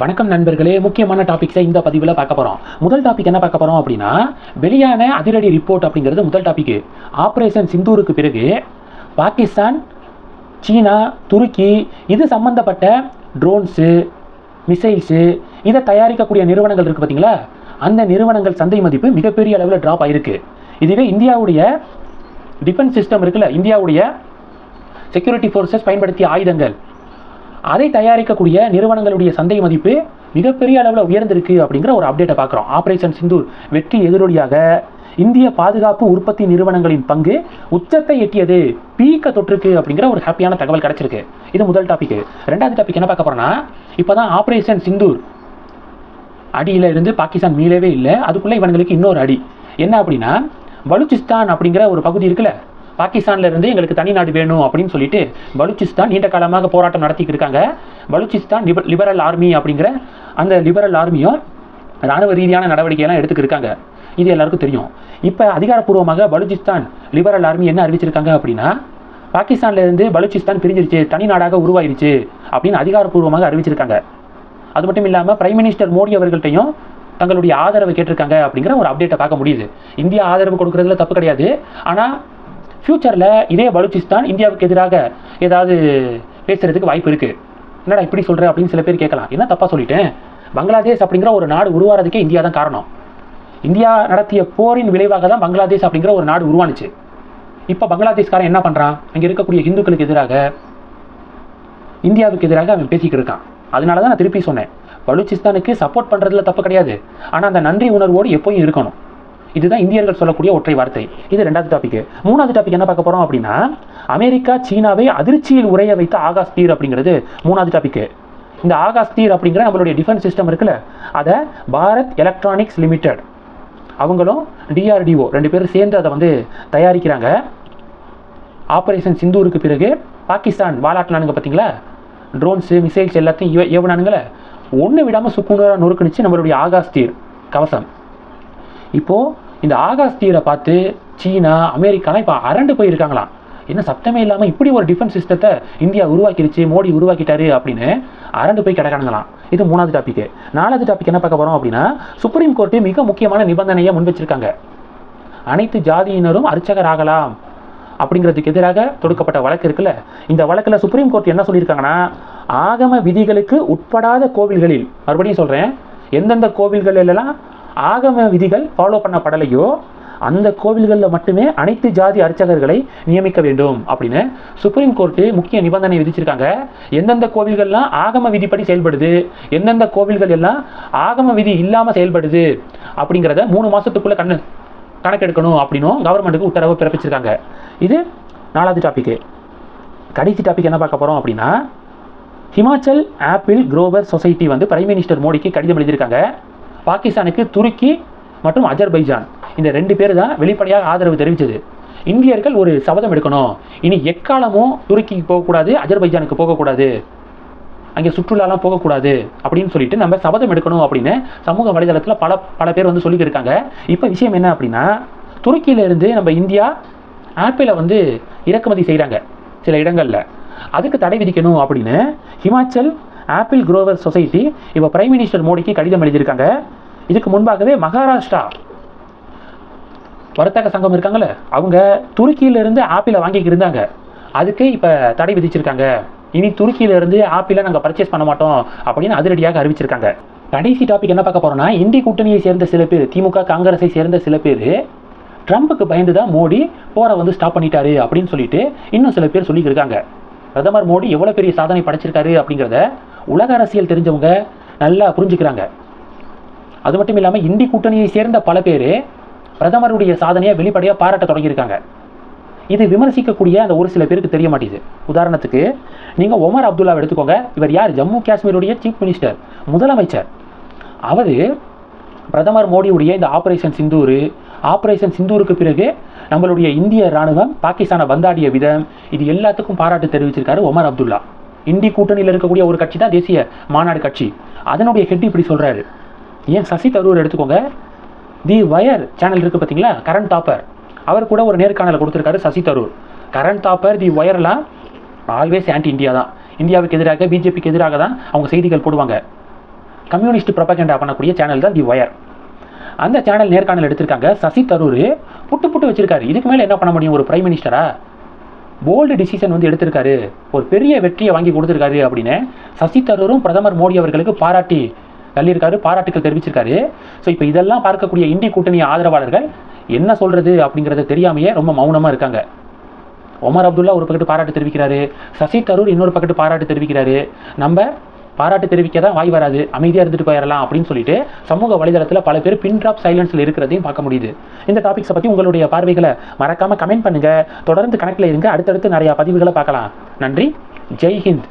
வணக்கம் நண்பர்களே. முக்கியமான டாபிக்ஸை இந்த பதிவில் பார்க்க போகிறோம் முதல் டாபிக் என்ன பார்க்க போகிறோம் அப்படின்னா வெளியான அதிரடி ரிப்போர்ட் அப்படிங்கிறது முதல் டாபிக் ஆப்ரேஷன் சிந்தூருக்கு பிறகு பாகிஸ்தான் சீனா துருக்கி இது சம்பந்தப்பட்ட ட்ரோன்ஸு மிசைல்ஸு இதை தயாரிக்கக்கூடிய நிறுவனங்கள் இருக்குது பார்த்தீங்களா? அந்த நிறுவனங்கள் சந்தை மதிப்பு மிகப்பெரிய அளவில் ட்ராப் ஆயிருக்கு. இதுவே இந்தியாவுடைய டிஃபென்ஸ் சிஸ்டம் இருக்குல்ல இந்தியாவுடைய செக்யூரிட்டி ஃபோர்ஸஸ் பயன்படுத்திய ஆயுதங்கள். அதை தயாரிக்கக்கூடிய நிறுவனங்களுடைய சந்தை மதிப்பு மிகப்பெரிய அளவில் உயர்ந்திருக்கு அப்படிங்கிற ஒரு அப்டேட்டை பார்க்குறோம். ஆப்ரேஷன் சிந்தூர் வெற்றி எதிரொலியாக இந்திய பாதுகாப்பு உற்பத்தி நிறுவனங்களின் பங்கு உச்சத்தை எட்டியது. பீக்க தொற்றுக்கு அப்படிங்கிற ஒரு ஹாப்பியான தகவல் கிடைச்சிருக்கு. இது முதல் டாபிக் ரெண்டாவது டாபிக் என்ன பார்க்க போறோம்னா இப்போதான் ஆப்ரேஷன் சிந்தூர் அடியில் இருந்து பாகிஸ்தான் மீளவே இல்லை. அதுக்குள்ளே இவங்களுக்கு இன்னொரு அடி. என்ன அப்படின்னா பலுச்சிஸ்தான் அப்படிங்கிற ஒரு பகுதி இருக்குல்ல பாகிஸ்தான்ல இருந்து எங்களுக்கு தனி நாடு வேணும் அப்படின்னு சொல்லிட்டு பலூச்சிஸ்தான் நீண்ட காலமாக போராட்டம் நடத்திட்டு இருக்காங்க. பலூச்சிஸ்தான் லிப- லிபரல் ஆர்மி அப்படிங்கிற அந்த லிபரல் ஆர்மியும் ராணுவ ரீதியான நடவடிக்கையெல்லாம் எடுத்துக்கிருக்காங்க இது எல்லாருக்கும் தெரியும். இப்போ அதிகாரப்பூர்வமாக பலூச்சிஸ்தான் லிபரல் ஆர்மி என்ன அறிவிச்சிருக்காங்க அப்படின்னா பாகிஸ்தான்ல இருந்து பலூச்சிஸ்தான் பிரிஞ்சிருச்சு தனி நாடாக உருவாயிருச்சு அப்படின்னு அதிகாரப்பூர்வமாக அறிவிச்சிருக்காங்க. அது மட்டும் இல்லாமல் பிரைம் மினிஸ்டர் மோடி அவர்கள்ட்டையும் தங்களுடைய ஆதரவை கேட்டிருக்காங்க அப்படிங்கிற ஒரு அப்டேட்டை பார்க்க முடியுது. இந்தியா ஆதரவு கொடுக்கறதுல தப்பு கிடையாது. ஆனால் ஃப்யூச்சரில் இதே பலூச்சிஸ்தான் இந்தியாவுக்கு எதிராக ஏதாவது பேசுறதுக்கு வாய்ப்பு இருக்குது என்னடா இப்படி சொல்கிற அப்படின்னு சில பேர் கேட்கலாம். என்ன தப்பாக சொல்லிட்டேன்? பங்களாதேஷ் அப்படிங்கிற ஒரு நாடு உருவாகிறதுக்கே இந்தியா தான் காரணம். இந்தியா நடத்திய போரின் விளைவாக தான் பங்களாதேஷ் அப்படிங்கிற ஒரு நாடு உருவானுச்சு. இப்போ பங்களாதேஷ்காரன் என்ன பண்ணுறான் அங்கே இருக்கக்கூடிய இந்துக்களுக்கு எதிராக இந்தியாவுக்கு எதிராக அவன் பேசிக்கிட்டு இருக்கான். அதனால தான் நான் திருப்பி சொன்னேன். பலூச்சிஸ்தானுக்கு சப்போர்ட் பண்ணுறதுல தப்பு கிடையாது. ஆனால் அந்த நன்றி உணர்வோடு எப்போயும் இருக்கணும். இதுதான் இந்தியர்கள் சொல்லக்கூடிய ஒற்றை வார்த்தை. இது ரெண்டாவது டாபிக் மூணாவது டாபிக் என்ன பார்க்க போகிறோம் அப்படின்னா அமெரிக்கா சீனாவை அதிர்ச்சியில் உரைய வைத்த ஆகாஷ் தீர் அப்படிங்கிறது மூணாவது டாபிக் இந்த ஆகாஷ் தீர் அப்படிங்கிற நம்மளுடைய டிஃபென்ஸ் சிஸ்டம் இருக்குல்ல அதை பாரத் எலக்ட்ரானிக்ஸ் லிமிடெட் அவங்களும் டிஆர்டிஓ ரெண்டு பேரும் சேர்ந்து அதை வந்து தயாரிக்கிறாங்க. ஆப்ரேஷன் சிந்தூருக்கு பிறகு பாகிஸ்தான் வாலாட்டினானுங்க பார்த்தீங்களா? ட்ரோன்ஸு மிசைல்ஸ் எல்லாத்தையும் ஏவனானுங்களே ஒன்று விடாமல் சுக்குநூறாக நொறுக்குனுச்சு நம்மளுடைய ஆகாஷ் தீர் கவசம். இப்போது இந்த ஆகாஷ் தீரை பார்த்து சீனா அமெரிக்காலாம் இப்போ அரண்டு போயிருக்காங்களாம். என்ன சத்தமே இல்லாமல் இப்படி ஒரு டிஃபென்ஸ் சிஸ்டத்தை இந்தியா உருவாக்கிருச்சு மோடி உருவாக்கிட்டாரு அப்படின்னு அரண்டு போய் கிடக்கானுங்களாம். இது மூணாவது டாபிக் நாலாவது டாபிக் என்ன பார்க்க போகிறோம் அப்படின்னா சுப்ரீம் கோர்ட்டு மிக முக்கியமான நிபந்தனையை முன் வச்சிருக்காங்க அனைத்து ஜாதியினரும் அர்ச்சகர் ஆகலாம் அப்படிங்கிறதுக்கு எதிராக தொடுக்கப்பட்ட வழக்கு இருக்குல்ல. இந்த வழக்கில் சுப்ரீம் கோர்ட் என்ன சொல்லியிருக்காங்கன்னா ஆகம விதிகளுக்கு உட்படாத கோவில்களில் மறுபடியும் சொல்கிறேன் எந்தெந்த கோவில்கள் எல்லாம் ஆகம விதிகள் ஃபாலோ பண்ணப்படலையோ அந்த கோவில்களில் மட்டுமே அனைத்து ஜாதி அர்ச்சகர்களை நியமிக்க வேண்டும் அப்படின்னு சுப்ரீம் கோர்ட்டு முக்கிய நிபந்தனை விதிச்சிருக்காங்க. எந்தெந்த கோவில்கள்லாம் ஆகம விதிப்படி செயல்படுது எந்தெந்த கோவில்கள் எல்லாம் ஆகம விதி இல்லாமல் செயல்படுது அப்படிங்கிறத மூணு மாதத்துக்குள்ளே கண்ணு கணக்கெடுக்கணும் அப்படின்னும் கவர்மெண்ட்டுக்கு உத்தரவு பிறப்பிச்சிருக்காங்க. இது நாலாவது டாப்பிக்கு கடைசி டாபிக் என்ன பார்க்க போகிறோம் அப்படின்னா ஹிமாச்சல் ஆப்பிள் குரோவர் சொசைட்டி வந்து பிரைம் மினிஸ்டர் மோடிக்கு கடிதம் எழுதியிருக்காங்க. பாகிஸ்தானுக்கு துருக்கி மற்றும் அஜர்பைஜான். இந்த ரெண்டு பேர் தான் வெளிப்படையாக ஆதரவு தெரிவித்தது இந்தியர்கள் ஒரு சபதம் எடுக்கணும். இனி எக்காலமும் துருக்கிக்கு போகக்கூடாது அஜர்பைஜானுக்கு போகக்கூடாது. அங்கே சுற்றுலாலாம் போகக்கூடாது அப்படின்னு சொல்லிட்டு நம்ம சபதம் எடுக்கணும் அப்படின்னு சமூக வலைதளத்தில் பல பல பேர் வந்து சொல்லியிருக்காங்க இப்போ விஷயம் என்ன அப்படின்னா துருக்கியிலிருந்து நம்ம இந்தியா ஆப்பிளை வந்து இறக்குமதி செய்கிறாங்க சில இடங்களில். அதுக்கு தடை விதிக்கணும் அப்படின்னு ஹிமாச்சல் ஆப்பிள் குரோவர் சொசைட்டி இப்போ பிரைம் மினிஸ்டர் மோடிக்கு கடிதம் எழுதியிருக்காங்க. இதுக்கு முன்பாகவே மகாராஷ்டிரா வர்த்தக சங்கம் இருக்காங்கல்ல அவங்க துருக்கியிலிருந்து ஆப்பிளை வாங்கிட்டு இருந்தாங்க. அதுக்கு இப்போ தடை விதிச்சிருக்காங்க. இனி துருக்கியிலிருந்து ஆப்பிளை நாங்கள் பர்ச்சேஸ் பண்ண மாட்டோம் அப்படின்னு அதிரடியாக அறிவிச்சிருக்காங்க. கடைசி டாபிக் என்ன பார்க்க போறோம்னா இந்தி கூட்டணியை சேர்ந்த சில பேர் திமுக காங்கிரஸை சேர்ந்த சில பேர் ட்ரம்ப்புக்கு பயந்து தான் மோடி போரை வந்து ஸ்டாப் பண்ணிட்டாரு அப்படின்னு சொல்லிட்டு இன்னும் சில பேர் சொல்லிட்டு பிரதமர் மோடி எவ்வளோ பெரிய சாதனை படைச்சிருக்காரு அப்படிங்கிறத உலக அரசியல் தெரிஞ்சவங்க நல்லா புரிஞ்சுக்கிறாங்க. அது மட்டும் இல்லாமல் இந்தி கூட்டணியை சேர்ந்த பல பேர் பிரதமருடைய சாதனையை வெளிப்படையாக பாராட்ட தொடங்கியிருக்காங்க. இது விமர்சிக்கக்கூடிய அந்த ஒரு சில பேருக்கு தெரிய மாட்டேங்குது. உதாரணத்துக்கு நீங்கள் ஒமர் அப்துல்லாவை எடுத்துக்கோங்க. இவர் யார்? ஜம்மு காஷ்மீருடைய சீஃப் மினிஸ்டர் முதலமைச்சர். அவர் பிரதமர் மோடியுடைய இந்த ஆப்ரேஷன் சிந்தூர் ஆப்ரேஷன் சிந்தூருக்கு பிறகு நம்மளுடைய இந்திய ராணுவம் பாகிஸ்தானை வந்தாடிய விதம் இது எல்லாத்துக்கும் பாராட்டு தெரிவிச்சிருக்காரு ஒமர் அப்துல்லா. இந்தி கூட்டணியில் இருக்கக்கூடிய ஒரு கட்சி தான் தேசிய மாநாடு கட்சி. அதனுடைய ஹெட் இப்படி சொல்கிறாரு ஏன் சசி தரூர் எடுத்துக்கோங்க. தி வயர் சேனல் இருக்குது பார்த்தீங்களா கரண்ட் டாப்பர் அவர் கூட ஒரு நேர்காணலை கொடுத்துருக்காரு Shashi Tharoor. Current topper the வயர்லாம் always anti India தான். இந்தியாவுக்கு எதிராக பிஜேபிக்கு எதிராக தான் அவங்க செய்திகள் போடுவாங்க. கம்யூனிஸ்ட் ப்ரொபகண்டா பண்ணக்கூடிய சேனல் தான் தி ஒயர் அந்த சேனல் நேர்காணல் எடுத்திருக்காங்க சசி தரூர். புட்டு புட்டு வச்சிருக்காரு. இதுக்கு மேலே என்ன பண்ண முடியும்? ஒரு பிரைம் மினிஸ்டரா போல்டு டிசிஷன் வந்து எடுத்திருக்காரு. ஒரு பெரிய வெற்றியை வாங்கி கொடுத்துருக்காரு அப்படின்னு சசி தரூரும் பிரதமர் மோடி அவர்களுக்கு பாராட்டி தள்ளியிருக்காரு பாராட்டுக்கள் தெரிவிச்சிருக்காரு. ஸோ இப்போ இதெல்லாம் பார்க்கக்கூடிய இந்தி கூட்டணி ஆதரவாளர்கள் என்ன சொல்கிறது அப்படிங்கிறது தெரியாமையே ரொம்ப மௌனமாக இருக்காங்க. ஒமர் அப்துல்லா ஒரு பக்கத்து பாராட்டு தெரிவிக்கிறாரு. சசி தரூர் இன்னொரு பக்கத்து பாராட்டு தெரிவிக்கிறாரு. நம்ம பாராட்டு தெரிவிக்க தான் வாய் வராது அமைதியாக இருந்துட்டு போயிடலாம் அப்படின்னு சொல்லிட்டு சமூக வலைதளத்தில் பல பேர் பின் ட்ராப் சைலன்ஸில் இருக்கிறதையும் பார்க்க முடியுது. இந்த டாபிக்ஸை பற்றி உங்களுடைய பார்வைகளை மறக்காமல் கமெண்ட் பண்ணுங்கள் தொடர்ந்து கணக்கில் இருங்க. அடுத்தடுத்து நிறையா பதிவுகளை பார்க்கலாம். நன்றி. ஜெய் ஹிந்த்.